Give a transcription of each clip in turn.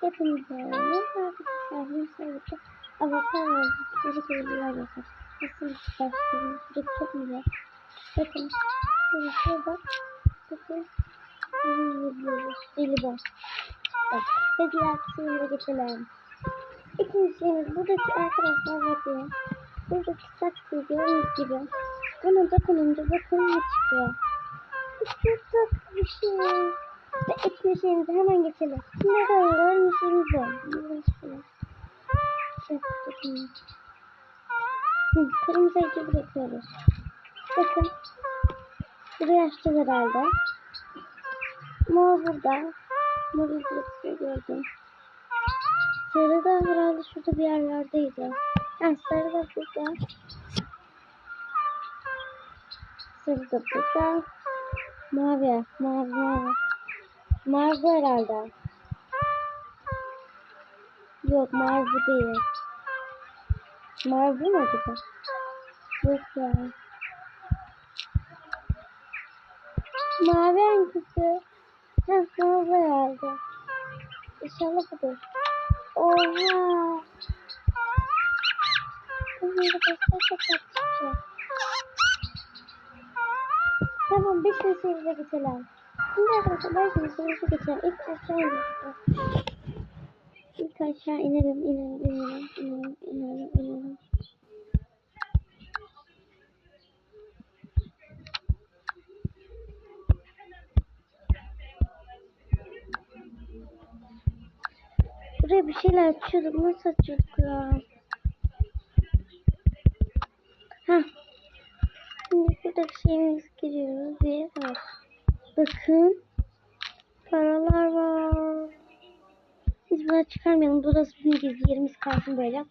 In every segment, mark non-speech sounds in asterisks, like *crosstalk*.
Hepimize ne arkadaşlar avokado çocuk sevgiler yapar. Nasıl? Çocuk çok güzel. Bakın. Böyle şurada. Bakın. Bunu yapıyoruz. Jelibon. Bak. Ve diğer kısmına geçelim. İkinci şeyimiz buradaki arkadaşlar bakın. Buradaki saç gördüğünüz gibi. Buna dokununca bakın ne çıkıyor. Çok tatlı bir şey. Ve ikinci şeyimize hemen geçelim. Şimdi arkadaşlar müziğimiz var. Müziğimiz Çok dokunun. Hı, Kırmızı eki bırakıyoruz. Bakın. Buraya açacağız herhalde. Mor burada. Mor izletiyor gördüm. Sarı da herhalde şurada bir yerlerdeydi. Ha sarı da burada. Sarı da burada. Mavi, mavi, mavi. Bu herhalde. Yok mavi bu değil. Mavi bu mu acaba? Yok ya. Mavi hangisi? Ha mavi herhalde. İnşallah budur. Oha. Bunları başka kapatacağım. Tamam bir şey şeyimize geçelim. Şimdi arkadaşlar ben şimdi şeyimize geçelim. İlk aşağı inelim. İlk aşağı inelim, inelim, inelim, inelim, inelim, inelim. Buraya bir şeyler açıyorduk. Nasıl açıyorduk ya? Hah. Şimdi şurada bir şeyimiz giriyoruz. Bir var. Bakın. Paralar var. Biz bunu çıkarmayalım. Burası bizim gizli yerimiz kalsın böyle.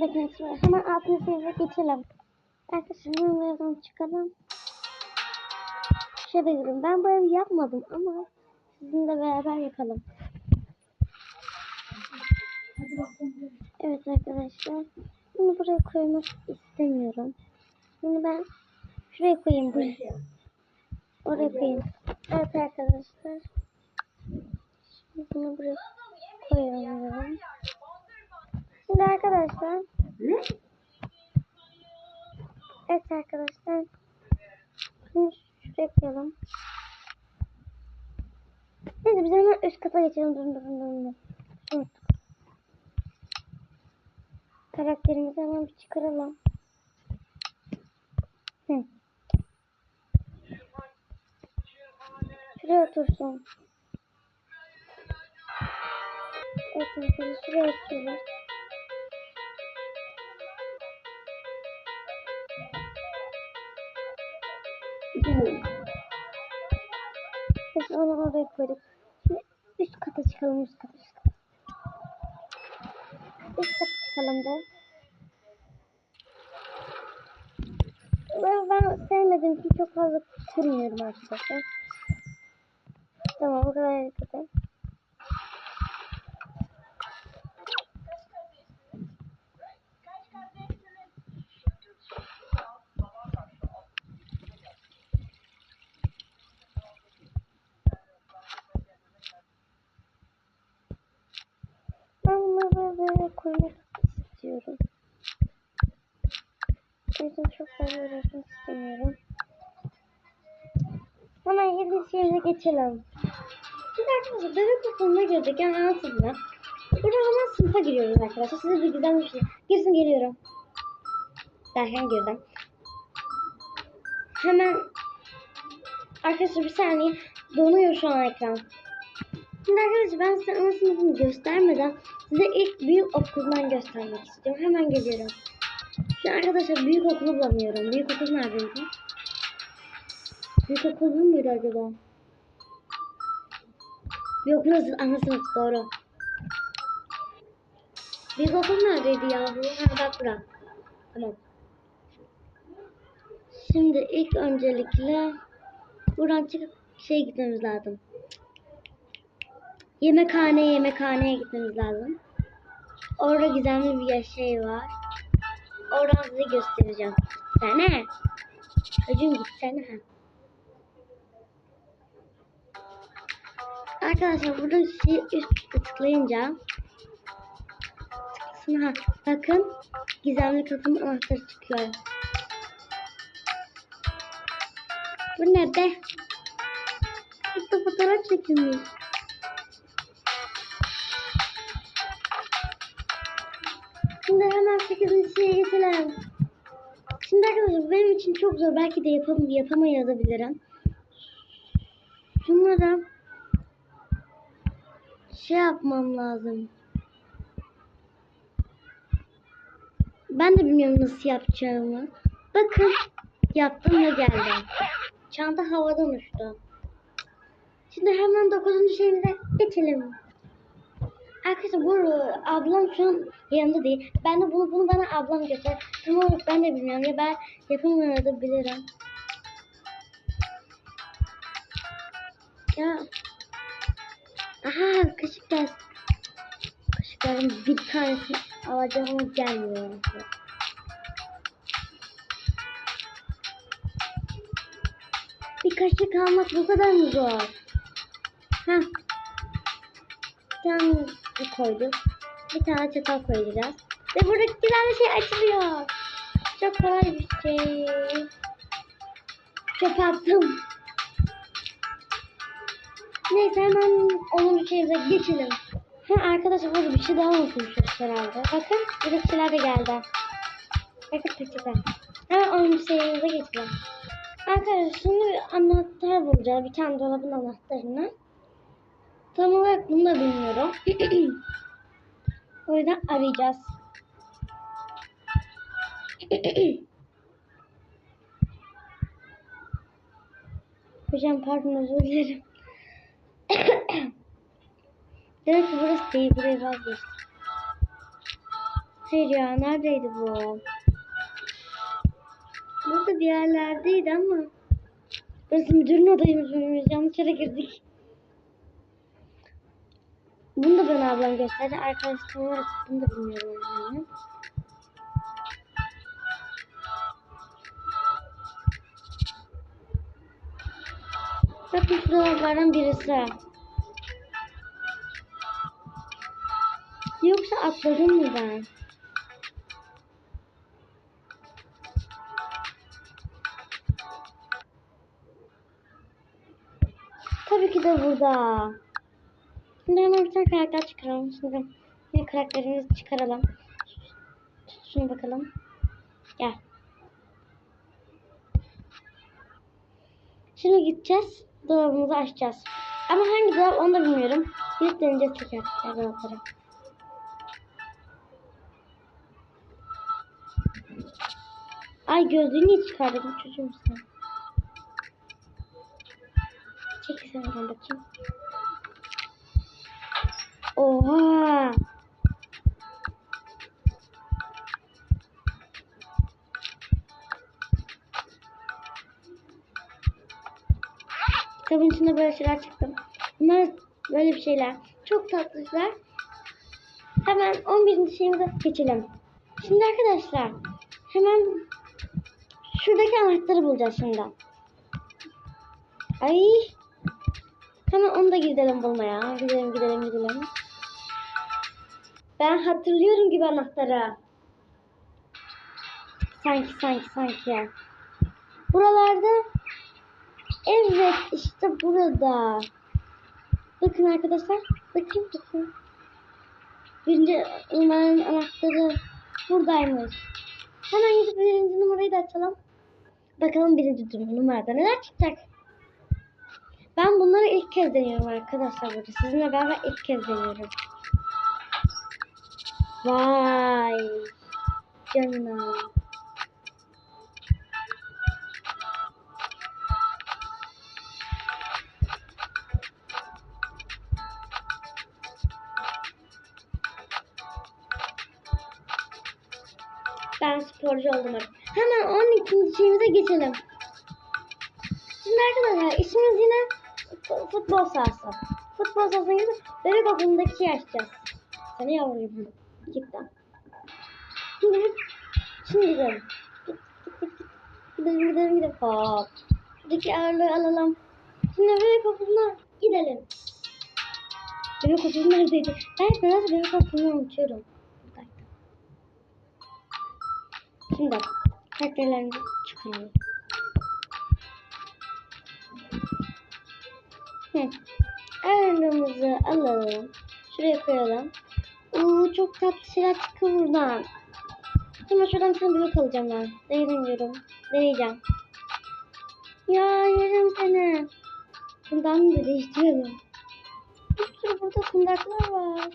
Bakın şöyle hemen altına seviyeye geçelim. Arkadaşlar hemen bu evden çıkalım. Şey bekliyorum. Ben bu evi yapmadım ama sizinle beraber yapalım. Evet arkadaşlar. Bunu buraya koymak istemiyorum. Bunu ben şuraya koyayım. Buraya. Oraya koyayım. Evet arkadaşlar. Şimdi bunu buraya koyuyorum. Şimdi arkadaşlar. Evet arkadaşlar. Bunu şuraya koyalım. Neyse biz hemen üst kata geçelim. Durun durun. durun. Unuttuk. Karakterimizi hemen bir çıkaralım. Hı. Şuraya otursun. Evet arkadaşlar şuraya oturuyoruz. Biz onu oraya koyduk. Şimdi üst kata çıkalım üst kata üst kata. Üst kata çıkalım da. Ben, ben sevmediğim için çok fazla kırmıyorum arkadaşlar. Tamam bu kadar yeter. Ben bunları böyle koymak istiyorum. O yüzden çok uğraşmak istemiyorum. Hemen yedi şeyimize geçelim. Şimdi arkadaşlar bebek okuluna girdik yani ana sınıfına. Burada hemen sınıfa giriyoruz arkadaşlar. Size bir güzel bir şey. Girsin geliyorum. Derken girdim. Hemen arkadaşlar bir saniye donuyor şu an ekran. Şimdi arkadaşlar ben size ana sınıfını göstermeden size ilk büyük okuldan göstermek istiyorum. Hemen geliyorum. Şu arkadaşlar büyük okulu bulamıyorum. Büyük okul neredeydi? Büyük okul bu muydu acaba? Büyük okul? Ana sınıf doğru. Büyük okul neredeydi yahu? Ha bak bura. Tamam. Şimdi ilk öncelikle buradan çıkıp şey gitmemiz lazım. Yemekhane yemekhaneye gitmemiz lazım. Orada gizemli bir şey var. Oradan size göstereceğim. Gitsene. Çocuğum gitsene. Arkadaşlar burada üst tıklayınca tıklasın ha. Bakın gizemli kapının anahtarı çıkıyor. Bu ne be? Burada fotoğraf çekilmiş. 8. şeye geçelim. Şimdi arkadaşlar benim için çok zor. Belki de yapam yapamayabilirim. Şunları şey yapmam lazım. Ben de bilmiyorum nasıl yapacağımı. Bakın yaptım ve geldi. Çanta havadan uçtu. Şimdi hemen 9. şeyimize geçelim. Arkadaşlar bu ablam şu an yanında değil. Ben de bunu bunu bana ablam göster. Tam olarak ben de bilmiyorum ya ben yapamayabilirim. Ya. Aha kaşık gel. Kaşıkların bir tanesi alacağım ama gelmiyor. Bir kaşık almak bu kadar mı zor? Heh. Bir tane koyduk. Bir tane çatal koyacağız. Ve buradaki bir şey açılıyor. Çok kolay bir şey. Çöpe attım. Neyse hemen onun şeyimize geçelim. Ha arkadaşlar burada bir şey daha unutmuşuz herhalde. Bakın burada şeyler de geldi. Bakın peçete. Hemen onun şeyimize geçelim. Arkadaşlar şimdi bir anahtar bulacağız. Bir tane dolabın anahtarını. Tam olarak bunu da bilmiyorum. *clears throat* o yüzden arayacağız. *clears throat* Hocam pardon özür dilerim. *clears throat* Demek ki burası değil. Buraya vazgeçtim. Hayır ya neredeydi bu? Burada bir yerlerdeydi ama. Burası müdürün odayımız. Biz yanlış yere girdik. Bunu da bana ablam gösterdi. Arkadaşlar olarak bunu da bilmiyorum yani. Bakın şu dolaplardan birisi. Yoksa atladım mı ben? Tabii ki de burada. Şimdi hemen bir tane karakter çıkaralım. Şimdi bir karakterimizi çıkaralım. Şunu bakalım. Gel. Şimdi gideceğiz. Dolabımızı açacağız. Ama hangi dolap onu da bilmiyorum. Bir deneyeceğiz teker dolapları. Ay gözlüğünü niye çıkardın çocuğum sen? Çek sen bakayım. Oha! Kitabın içinde böyle şeyler çıktı. Bunlar böyle bir şeyler. Çok tatlılar. Hemen 11. şeyimize geçelim. Şimdi arkadaşlar hemen şuradaki anahtarı bulacağız şimdi. Ay. Hemen onu da gidelim bulmaya. Gidelim gidelim gidelim. Ben hatırlıyorum gibi anahtarı. Sanki sanki sanki. Buralarda Evet işte burada. Bakın arkadaşlar. Bakın bakın. Birinci numaranın anahtarı buradaymış. Hemen gidip birinci numarayı da açalım. Bakalım birinci numarada neler çıkacak. Ben bunları ilk kez deniyorum arkadaşlar burada. Sizinle beraber ilk kez deniyorum. Vay. Canına. Ben sporcu oldum artık. Hemen 12. şeyimize geçelim. Şimdi arkadaşlar işimiz yine fu- futbol sahası. Futbol sahasına gidip bebek okulundaki şey açacağız. Seni yavrucuğum. Cidden. Şimdi Şimdi gidelim. Git, git, git. Gidelim gidelim gidelim. Hop. Şuradaki ağırlığı alalım. Şimdi bebek okuluna gidelim. Bebek okulu neredeydi? Ben nasıl bebek okulunu unutuyorum. Bir dakika. Şimdi karakterlerini çıkaralım. Hı. Ağırlığımızı alalım. Şuraya koyalım. Oo, çok tatlı şeyler çıkıyor buradan. Hemen şuradan bir tane bebek ben. Deneyemiyorum. Deneyeceğim. Ya yerim seni. Bundan da değiştirelim. Bir sürü burada kundaklar var.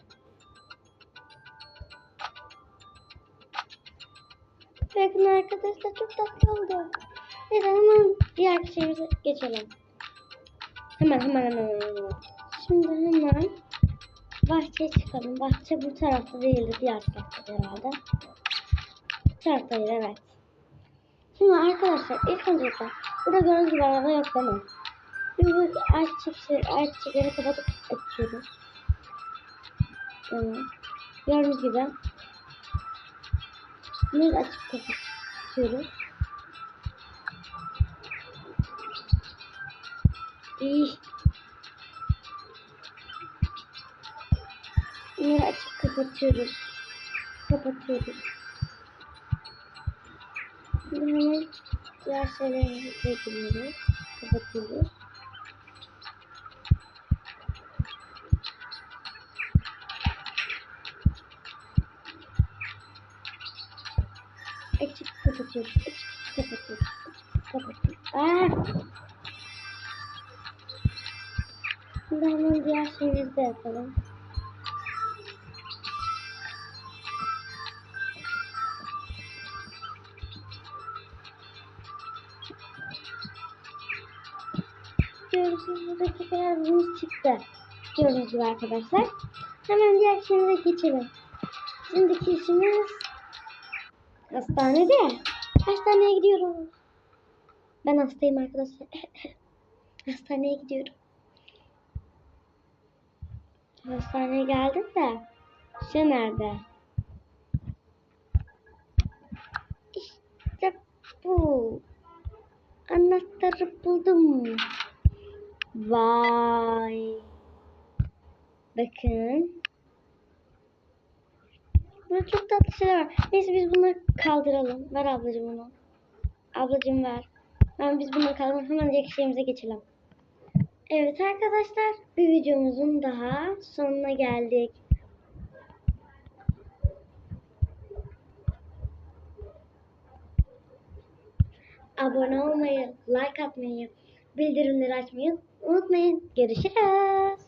Bakın arkadaşlar çok tatlı oldu. Neyse hemen diğer şeyimize geçelim. Hemen hemen hemen hemen. Şimdi hemen bahçeye çıkalım. Bahçe bu tarafta değildi. Diğer tarafta herhalde. Bu taraftaydı evet. Şimdi arkadaşlar ilk öncelikle burada gördüğünüz gibi araba yok değil mi? Bir bu ağaç çiçekleri, ağaç çiçekleri kapatıp açıyoruz. Evet. Gördüğünüz gibi bunu açıp kapatıyoruz. İyi. Bunları açıp kapatıyoruz. Kapatıyoruz. Şimdi hemen diğer şeylerimizi giriyoruz. Kapatıyoruz. Açıp kapatıyoruz. Açıp kapatıyoruz. Açıp kapatıyoruz. Aa! Şimdi hemen diğer şeyimizi yapalım. Gibi tekrar bunun çıktı. Gördüğünüz gibi arkadaşlar. Hemen diğer şeyimize geçelim. Şimdiki işimiz hastanede. Hastaneye gidiyoruz. Ben hastayım arkadaşlar. *laughs* Hastaneye gidiyorum. Hastaneye geldim de. Şu nerede? İşte bu. Anahtarı buldum. Vay. Bakın. Burada çok tatlı şeyler var. Neyse biz bunları kaldıralım. Ver ablacığım onu. Ablacığım ver. Ben biz bunu kaldıralım. Hemen diğer şeyimize geçelim. Evet arkadaşlar. Bir videomuzun daha sonuna geldik. Abone olmayı, like atmayı, bildirimleri açmayı unutmayın. Görüşürüz.